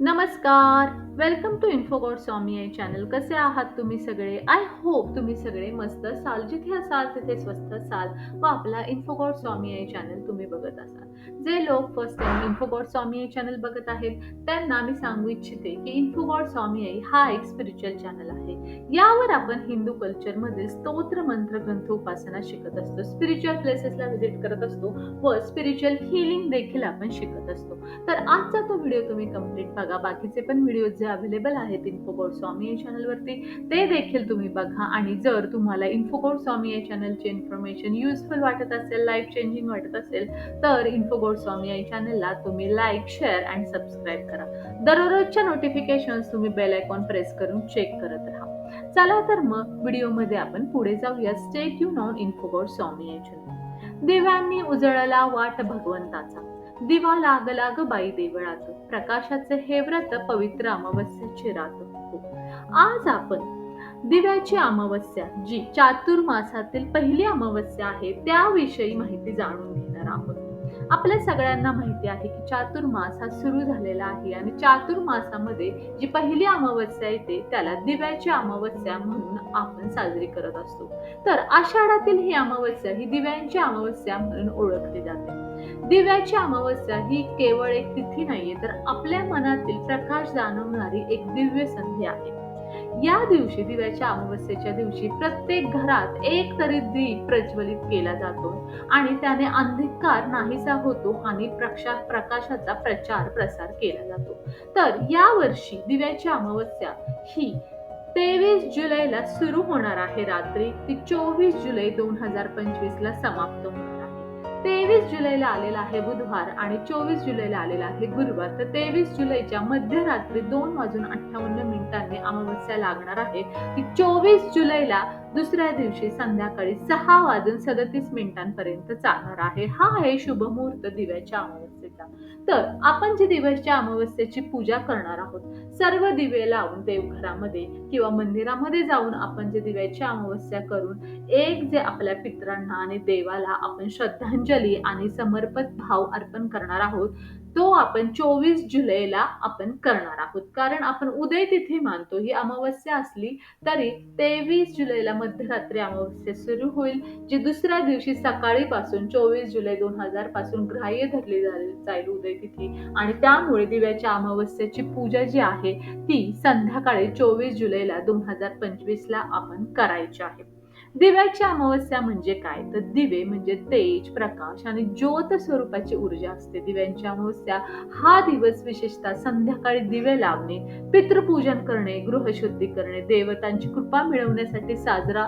नमस्कार. Welcome to Infogod Swami Aai channel कसे आहात तुम्ही सगळे? आय होप तुम्ही सगळे मस्त असाल जिथे असाल तिथे स्वस्त असाल व आपला इन्फोगॉड स्वामी आई चॅनल तुम्ही बघत असाल. जे लोक first time Infogod Swami Aai channel बघत आहेत त्यांना मी सांगू इच्छिते की इन्फोगॉड स्वामी आई हा एक स्पिरिच्युअल चॅनल आहे. यावर आपण हिंदू कल्चरमधील स्तोत्र मंत्र ग्रंथ उपासना शिकत असतो. स्पिरिच्युअल प्लेसेसला व्हिजिट करत असतो व स्पिरिच्युअल हिलिंग देखील आपण शिकत असतो. तर आजचा तो व्हिडिओ तुम्ही कंप्लीट बघा. बाकीचे पण व्हिडिओ जे अवेलेबल आहेत इन्फोकोड स्वामी या चॅनलवरती ते देखील तुम्ही बघा. आणि जर तुम्हाला इन्फोकोड स्वामी या चॅनलचे इन्फॉर्मेशन युजफुल वाटत असेल लाईफ चेंजिंग वाटत असेल तर इन्फोकोड स्वामी या चॅनलला तुम्ही लाईक शेअर अँड सबस्क्राईब करा. दररोजच्या नोटिफिकेशन्स तुम्ही बेल आयकॉन प्रेस करून चेक करत राहा. चला तर मग व्हिडिओमध्ये आपण पुढे जाऊया. स्टेट यू नॉन इन्फोगोड स्वामी यांच्या दिव्यांनी उजळला वाट भगवंताचा. दिवा लाग लाग बाई देवळात. प्रकाशाचे हे व्रत पवित्र अमावस्याचे रात. हो आज आपण दिव्याची अमावस्या जी चातुर्मासातील पहिली अमावस्या आहे त्याविषयी माहिती जाणून घेणार आहोत. आपल्या सगळ्यांना माहिती आहे की चातुर्मास हा सुरू झालेला आहे आणि चातुर्मासामध्ये जी पहिली अमावस्या येते त्याला दिव्याची अमावस्या म्हणून आपण साजरी करत असतो. तर आषाढातील ही अमावस्या ही दिव्यांची अमावस्या म्हणून ओळखली जाते. दिव्याची अमावस्या ही केवळ एक तिथी नाहीये तर आपल्या मनातील प्रकाश जाणवणारी एक दिव्य संधी आहे. या दिवशी दिव्याच्या अमावस्येच्या दिवशी प्रत्येक घरात एक तरी दीप प्रज्वलित केला जातो आणि त्याने अंधकार नाहीसा होतो आणि प्रक्षा प्रकाशाचा प्रचार प्रसार केला जातो. तर या वर्षी दिव्याची अमावस्या ही तेवीस जुलैला सुरू होणार आहे रात्री. ती चोवीस जुलै दोन हजार पंचवीस ला समाप्त होणार. तेवीस जुलैला आलेला आहे बुधवार आणि चोवीस जुलैला आलेला आहे गुरुवार. तर तेवीस जुलैच्या मध्यरात्री दोन वाजून अठ्ठावन्न मिनिटांनी अमावस्या लागणार आहे. की चोवीस जुलैला दुसऱ्या दिवशी संध्याकाळी सहा वाजून सदतीस मिनिटांपर्यंत चालणार आहे. हा आहे शुभ मुहूर्त दिव्याच्या अमावस्येचा तर आपण जी दिव्याच्या अमावस्येची पूजा करणार आहोत सर्व दिवे लावून देवघरामध्ये किंवा मंदिरामध्ये जाऊन आपण जे दिव्याची अमावस्या करून एक जे आपल्या पित्रांना आणि देवाला आपण श्रद्धांजली आणि समर्पित भाव अर्पण करणार आहोत तो आपण चोवीस जुलैला आपण करणार आहोत. कारण आपण उदय तिथी मानतो ही अमावस्या असली तरी तेवीस जुलैला मध्यरात्री अमावस्या सुरू होईल जी दुसऱ्या दिवशी सकाळीपासून चोवीस जुलै दोन हजारपासून ग्राह्य धरली जाईल उदय तिथी. आणि त्यामुळे दिव्याच्या अमावस्येची पूजा जी आहे ती संध्याकाळी चोवीस जुलैला दोन हजार पंचवीसला आपण करायची आहे. दिव्याची अमावस्या म्हणजे काय? तर दिवे म्हणजे तेज प्रकाश आणि ज्योत स्वरूपाची ऊर्जा असते. दिव्यांची अमावस्या हा दिवस विशेषतः संध्याकाळी दिवे लावणे पितृपूजन करणे गृहशुद्धी करणे देवतांची कृपा मिळवण्यासाठी साजरा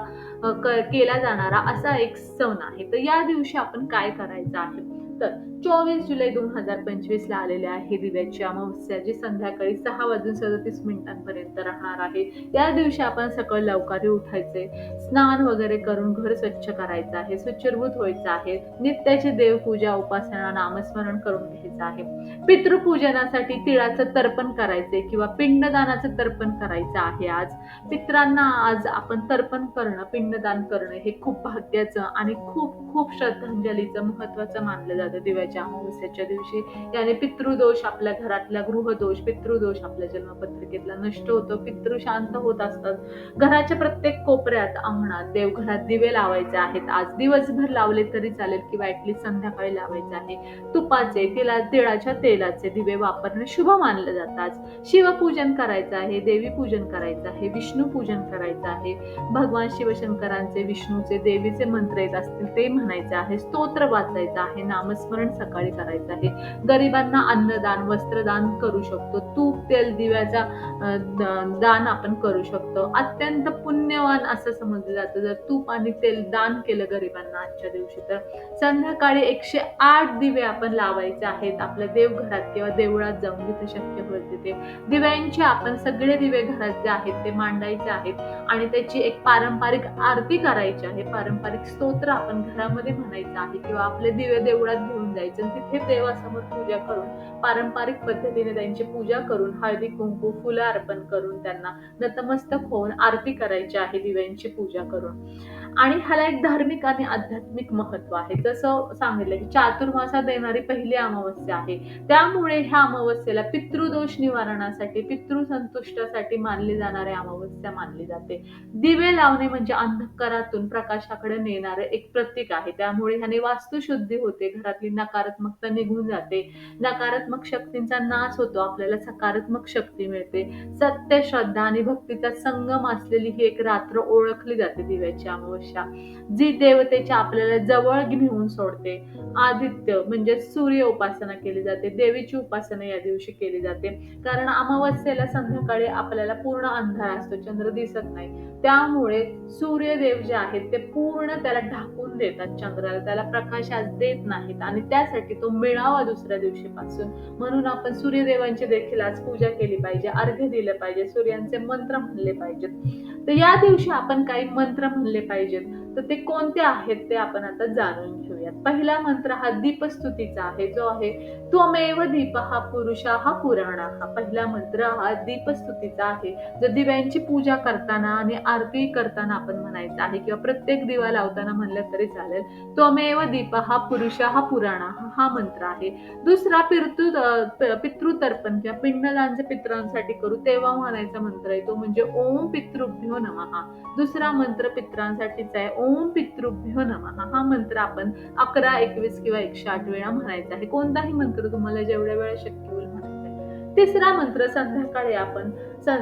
क- केला जाणारा असा एक सण आहे. तर या दिवशी आपण काय करायचं आहे? तर चोवीस जुलै दोन हजार पंचवीस ला आलेले आहे दिव्याची अमावस्या जी संध्याकाळी सहा वाजून सदतीस मिनिटांपर्यंत राहणार आहे. या दिवशी आपण सकाळ लवकर उठायचे स्नान वगैरे करून घर स्वच्छ करायचं आहे स्वच्छभूत व्हायचं आहे नित्याची देवपूजा उपासना नामस्मरण करून घ्यायचं आहे. पितृपूजनासाठी तिळाचं तर्पण करायचे किंवा पिंडदानाचं तर्पण करायचं आहे आज. पित्रांना आज आपण तर्पण करणं पिंडदान करणं हे खूप भाग्याचं आणि खूप खूप श्रद्धांजलीचं महत्वाचं मानलं जातं. जातं दिव्याच्या अमावस्याच्या दिवशी. याने पितृदोष आपल्या घरातला गृहदोष पितृदोष आपल्या जन्मपत्रिकेतला नष्ट होतो. पितृ शांत होत असतात. घराच्या प्रत्येक कोपऱ्यात अंगणात देवघरात दिवे लावायचे आहेत. आज दिवसभर लावले तरी चालेल किंवा ऍटलीस्ट संध्याकाळी लावायचे आहे. तुपाचे तिला तिळाच्या तेलाचे दिवे वापरणे शुभ मानले जातात. शिवपूजन करायचं आहे देवी पूजन करायचं आहे विष्णू पूजन करायचं आहे. भगवान शिवशंकरांचे विष्णूचे देवीचे मंत्र येत असतील ते म्हणायचे आहे. स्तोत्र वाचायचं आहे. नाम नामस्मरण सकाळी करायचं आहे. गरिबांना अन्नदान वस्त्रदान करू शकतो. तूप तेल दिव्याचा दान आपण करू शकतो. अत्यंत पुण्यवान असं समजलं जातं. जर तूप आणि तेल दान केलं गरिबांना आजच्या दिवशी तर संध्याकाळी एकशे आठ दिवे आपण लावायचे आहेत. आपल्या देवघरात किंवा देवळात जाऊन जिथे शक्य होईल तिथे. दिव्यांचे आपण सगळे दिवे घरात जे आहेत ते मांडायचे आहेत. आणि त्याची एक पारंपरिक आरती करायची आहे. पारंपरिक स्तोत्र आपण घरामध्ये म्हणायचं आहे किंवा आपले दिवे देवळात घेऊन जायचे आणि तिथे देवासमोर पूजा करून पारंपरिक पद्धतीने त्यांची पूजा करून हळदी कुंकू फुलं अर्पण करून त्यांना नतमस्तक होऊन आरती करायची आहे दिव्यांची पूजा करून. आणि ह्याला एक धार्मिक आणि आध्यात्मिक महत्त्व आहे. जसं सांगितलं की चातुर्मासा येणारी पहिली अमावस्या आहे. त्यामुळे ह्या अमावस्येला पितृदोष निवारणासाठी पितृसंतुष्टासाठी मानली जाणारी अमावस्या मानली जाते. दिवे लावणे म्हणजे अंधकारातून प्रकाशाकडे नेणारे एक प्रतीक आहे. त्यामुळे ह्याने वास्तुशुद्धी होते घरातली नकारात्मकता निघून जाते. नकारात्मक शक्तींचा नाश होतो आपल्याला सकारात्मक शक्ती मिळते. सत्य श्रद्धा आणि भक्तीचा संगम असलेली ही एक रात्र ओळखली जाते दिव्याची अमावस्या जी देवतेच्या आपल्याला जवळ घेऊन सोडते. आदित्य म्हणजे सूर्य उपासना केली जाते देवीची उपासना या दिवशी केली जाते. कारण अमावस्येला संध्याकाळी आपल्याला पूर्ण अंधार असतो चंद्र दिसत नाही. त्यामुळे सूर्यदेव जे आहेत ते पूर्ण त्याला ढाकून देतात चंद्राला. त्याला प्रकाश आज देत नाहीत आणि त्यासाठी तो मिळावा दुसऱ्या दिवशीपासून. म्हणून आपण सूर्यदेवांची देखील आज पूजा केली पाहिजे अर्घ्य दिलं पाहिजे सूर्यांचे मंत्र म्हणले पाहिजेत. तर या दिवशी आपण काही मंत्र म्हणले पाहिजेत. तर ते कोणते आहेत ते आपण आता जाणून घेऊयात. पहिला मंत्र हा दीपस्तुतीचा आहे जो आहे त्वमेव दीप हा पुरुषा हा पुराणा. हा पहिला मंत्र हा दीपस्तुतीचा आहे जर दिव्यांची पूजा करताना आणि आरती करताना आपण म्हणायचं आहे किंवा प्रत्येक दिवा लावताना म्हणलं तरी चालेल. त्वमेव दीप हा पुरुषा हा पुराणा हा मंत्र आहे. दुसरा पितृ पितृतर्पण किंवा पिंडदान जे पित्रांसाठी करू तेव्हा म्हणायचा मंत्र आहे तो म्हणजे ओम पितृभ्यो नमहा दुसरा मंत्र पित्रांसाठीचा आहे ओम पितृभ्यो नमः. हा मंत्र आपण अकरा एकवीस किंवा एकशे आठ वेळा म्हणायचा आहे. कोणताही मंत्र तुम्हाला जेवढ्या वेळा शक्य होईल म्हणायचा आहे. तिसरा मंत्र संध्याकाळी आपण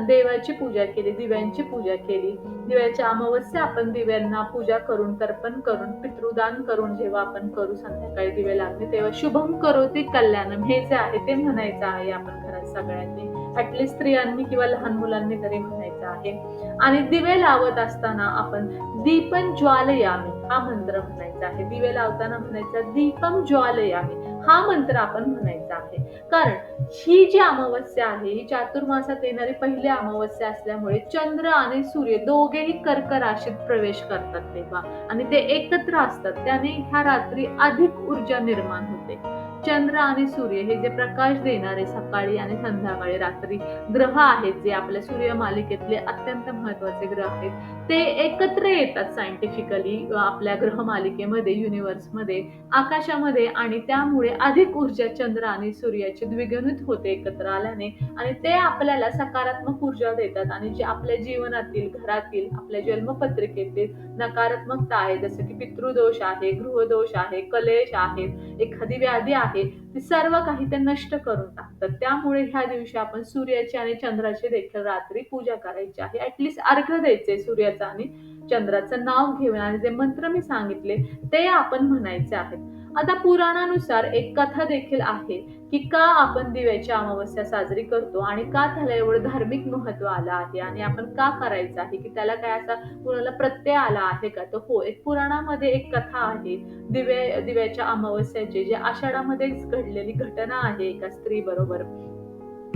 देवाची पूजा केली दिव्यांची पूजा केली. दिव्याच्या अमावस्या आपण दिव्यांना पूजा करून तर्पण करून पितृदान करून जेव्हा आपण करू संध्याकाळी दिवे लागले तेव्हा शुभम करोती कल्याणम. हे जे आहे ते म्हणायचं आहे आपण घरात सगळ्यांनी. ऍटलिस्ट स्त्रियांनी किंवा लहान मुलांनी तरी म्हणायचं आहे. आणि दिवे लावत असताना आपण दीपन ज्वालयामी हा मंत्र म्हणायचा आहे. दिवे लावताना म्हणायचा दीपम ज्वालयामी हा मंत्र आपण म्हणायचा आहे. कारण ही जी अमावस्या आहे ही चातुर्मासात येणारी पहिली अमावस्या असल्यामुळे चंद्र आणि सूर्य दोघेही कर्क राशीत प्रवेश करतात तेव्हा. आणि ते एकत्र असतात. त्याने ह्या रात्री अधिक ऊर्जा निर्माण होते. चंद्र आणि सूर्य हे जे प्रकाश देणारे सकाळी आणि संध्याकाळी रात्री ग्रह आहेत जे आपल्या सूर्य मालिकेतले अत्यंत महत्त्वाचे ग्रह आहेत. ते एकत्र येतात सायंटिफिकली आपल्या ग्रह मालिकेमध्ये युनिव्हर्समध्ये आकाशामध्ये आणि त्यामुळे अधिक ऊर्जा चंद्र आणि सूर्याची द्विगुणित होते एकत्र आल्याने आणि ते आपल्याला सकारात्मक ऊर्जा देतात आणि जे आपल्या जीवनातील घरातील आपल्या जन्मपत्रिकेतील नकारात्मकता आहे जसं की पितृदोष आहे गृहदोष आहे कलेश आहे एखादी व्याधी आहे ती सर्व काही ते नष्ट करून टाकतात. त्यामुळे ह्या दिवशी आपण सूर्याची आणि चंद्राची देखील रात्री पूजा करायची आहे. ऍटलिस्ट अर्घ द्यायचे सूर्याचं आणि चंद्राचं नाव घेऊन. आणि जे मंत्र मी सांगितले ते आपण म्हणायचे आहेत. आता पुराणानुसार एक कथा देखील आहे की का आपण दिव्याची अमावस्या साजरी करतो आणि का त्याला एवढं धार्मिक महत्त्व आलं आहे आणि आपण का करायचं आहे? की त्याला काय असा कुणाला प्रत्यय आला आहे का? तर हो एक पुराणामध्ये एक कथा आहे. दिव्या दिव्याच्या अमावस्याची जे आषाढामध्येच घडलेली घटना आहे एका स्त्री बरोबर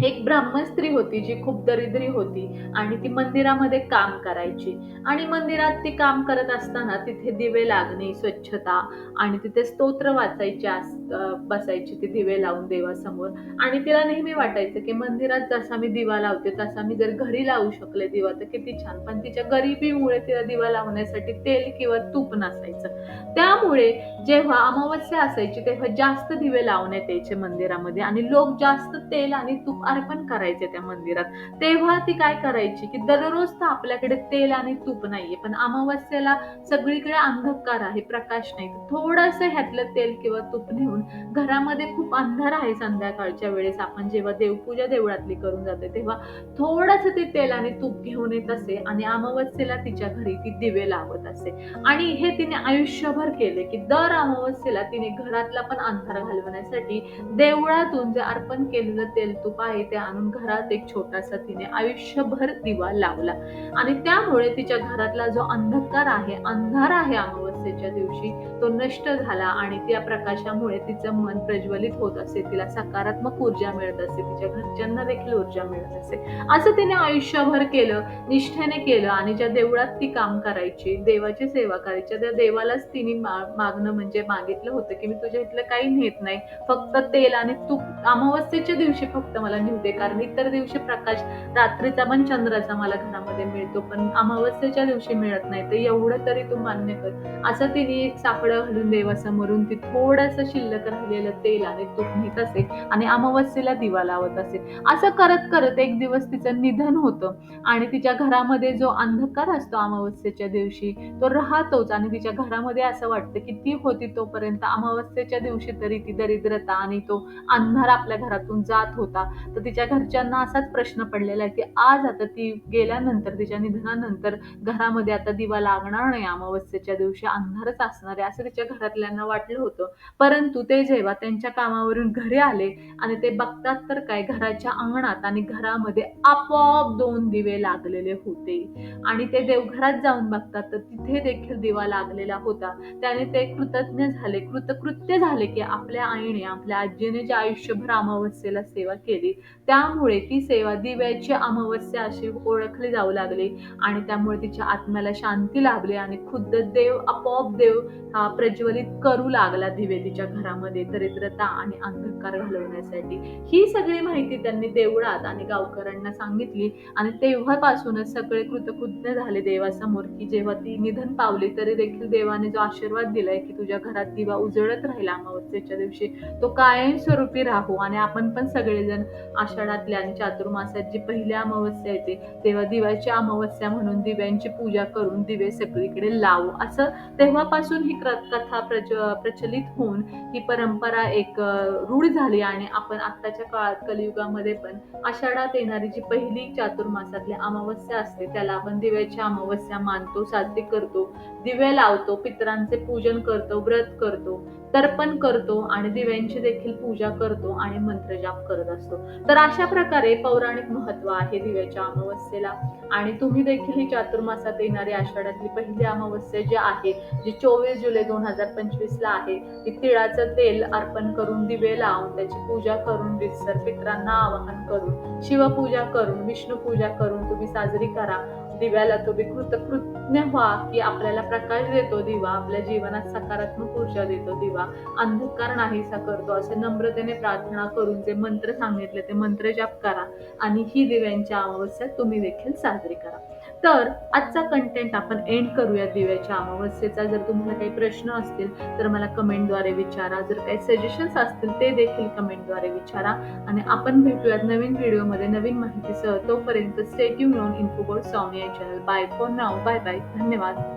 एक ब्राह्मण स्त्री होती जी खूप दरिद्री होती आणि ती मंदिरामध्ये काम करायची. आणि मंदिरात ती काम करत असताना तिथे दिवे लागणे स्वच्छता आणि तिथे स्तोत्र वाचायचे अस- बसायची ती दिवे लावून देवासमोर. आणि तिला नेहमी वाटायचं की मंदिरात जसा मी दिवा लावते तसा मी जर घरी लावू शकले दिवा तर किती छान. पण तिच्या गरिबीमुळे तिला दिवा लावण्यासाठी तेल किंवा तूप नसायचं. त्यामुळे जेव्हा अमावस्या असायची तेव्हा जास्त दिवे लावण्यात यायचे मंदिरामध्ये आणि लोक जास्त तेल आणि तूप अर्पण करायचे त्या मंदिरात. तेव्हा ती काय करायची की दररोज तर आपल्याकडे तेल आणि तूप नाहीये पण अमावस्येला सगळीकडे अंधकार आहे प्रकाश नाही. थोडस ह्यातलं तेल किंवा तूप नेऊन घरामध्ये खूप अंधार आहे संध्याकाळच्या वेळेस. आपण जेव्हा देवपूजा देवळातली करून जाते तेव्हा थोडस ते तेल आणि तूप घेऊन येत असे आणि अमावस्येला तिच्या घरी ती दिवे लावत असे. आणि हे तिने आयुष्यभर केले की दर अमावस्येला तिने घरातला पण अंधार घालवण्यासाठी देवळातून जे अर्पण केलेलं तेल तूप आहे इथे आणून घरात एक छोटासा तिने आयुष्यभर दिवा लावला. आणि त्यामुळे तिच्या घरातला जो अंधकार आहे अंधार आहे अमावस्येच्या दिवशी तो नष्ट झाला आणि त्या प्रकाशामुळे तिचं मन प्रज्वलित होत असे तिला सकारात्मक ऊर्जा मिळत असे तिच्या घरच्यांना देखील ऊर्जा मिळत असे. असं तिने आयुष्यभर केलं निष्ठेने केलं आणि ज्या देवळात ती काम करायची देवाची सेवा करायची त्या देवालाच तिने मागणं म्हणजे मागितलं होतं की मी तुझ्या इथलं काही नेत नाही फक्त तेल आणि तूप. अमावस्येच्या दिवशी फक्त मला नेऊ कारण इतर दिवशी प्रकाश रात्रीचा पण चंद्राचा मला घरामध्ये मिळतो पण अमावस्येच्या दिवशी मिळत नाही. तर एवढं तरी तू मान्य कर. असं तिने एक सापडं घालून देवासमोरून ती थोडंसं शिल्लक राहिलेलं तेल आणि तूप नेत असे आणि अमावस्येला दिवा लावत असे. असं करत करत एक दिवस तिचं निधन होतं आणि तिच्या घरामध्ये जो अंधकार असतो अमावस्येच्या दिवशी तो राहतोच आणि तिच्या घरामध्ये असं वाटतं की ती होती तोपर्यंत अमावस्येच्या दिवशी तरी ती दरिद्रता आणि तो अंधार आपल्या घरातून जात होता. तर तिच्या घरच्यांना असाच प्रश्न पडलेला आहे की आज आता ती गेल्यानंतर तिच्या निधनानंतर घरामध्ये आता दिवा लागणार नाही अमावस्येच्या दिवशी अंधारच असणार आहे असं तिच्या घरातल्यांना वाटलं होतं. परंतु ते जेव्हा त्यांच्या कामावरून घरी आले आणि ते बघतात तर काय घराच्या अंगणात आणि घरामध्ये आपोआप दोन दिवे लागलेले होते. आणि ते देवघरात जाऊन बघतात तर तिथे देखील दिवा लागलेला होता. त्याने ते कृतज्ञ झाले कृतकृत्य झाले की आपल्या आईने आपल्या आजीने जे आयुष्यभर अमावस्येला सेवा केली त्यामुळे ती सेवा दिव्याची अमावस्या अशी ओळखली जाऊ लागली आणि त्यामुळे तिच्या आत्म्याला शांती लाभली आणि खुद्द देव आपोआप देव हा प्रज्वलित करू लागला दिवे तिच्या घरामध्ये दरिद्रता आणि अंधकार घालवण्यासाठी. ही सगळी माहिती त्यांनी देवळात आणि गावकऱ्यांना सांगितली आणि तेव्हापासूनच सगळे कृतकृज्ञ झाले देवासमोर की जेव्हा ती निधन पावली तरी देखील देवाने जो आशीर्वाद दिलाय की तुझ्या घरात दिवा उजळत राहिला अमावस्येच्या दिवशी तो कायमस्वरूपी राहू आणि आपण पण सगळेजण आषाढातल्या आणि चातुर्मासात जी पहिली अमावस्या येते तेव्हा दिव्याची अमावस्या म्हणून दिव्यांची पूजा करून दिवे सगळीकडे लावू. असं तेव्हापासून ही क्र- कथा प्रच प्रचलित होऊन ही परंपरा एक रूढ झाली आणि आपण आत्ताच्या काळात कलियुगामध्ये पण आषाढात येणारी जी पहिली चातुर्मासातली अमावस्या असते त्याला आपण दिव्याची अमावस्या मानतो साजरी करतो दिवे लावतो पितरांचे पूजन करतो व्रत करतो तर्पण करतो आणि दिव्यांची देखील पूजा करतो आणि मंत्रजाप करत असतो. तर अशा प्रकारे पौराणिक महत्त्व आहे दिव्याच्या अमावस्येला. आणि तुम्ही देखील ही चातुर्मासात येणारी आषाढातली पहिली अमावस्या जी आहे जी चोवीस जुलै दोन हजार पंचवीस ला आहे ती तिळाचं तेल अर्पण करून दिवे लावून त्याची पूजा करून विसर पित्रांना आवाहन करून शिवपूजा करून विष्णू पूजा करून तुम्ही साजरी करा. दिव्याला तुम्ही कृतकृत्य व्हा की आपल्याला प्रकाश देतो दिवा. आपल्या जीवनात सकारात्मक ऊर्जा देतो दिवा. अंधकार नाहीसा करतो. असे नम्रतेने प्रार्थना करून जे मंत्र सांगितले ते मंत्र जाप करा आणि ही दिव्यांच्या अमावस्या तुम्ही देखील साजरी करा. तर आजचा कंटेंट आपण एंड करूया दिव्याच्या अमावस्येचा. जर तुम्हाला काही प्रश्न असतील तर मला कमेंटद्वारे विचारा. जर काही सजेशन्स असतील ते देखील कमेंटद्वारे विचारा. आणि आपण भेटूयात नवीन व्हिडिओमध्ये नवीन माहितीसह. तोपर्यंत स्टेट्यू नॉन इन्फोबोर्ड या channel bye for now bye bye धन्यवाद.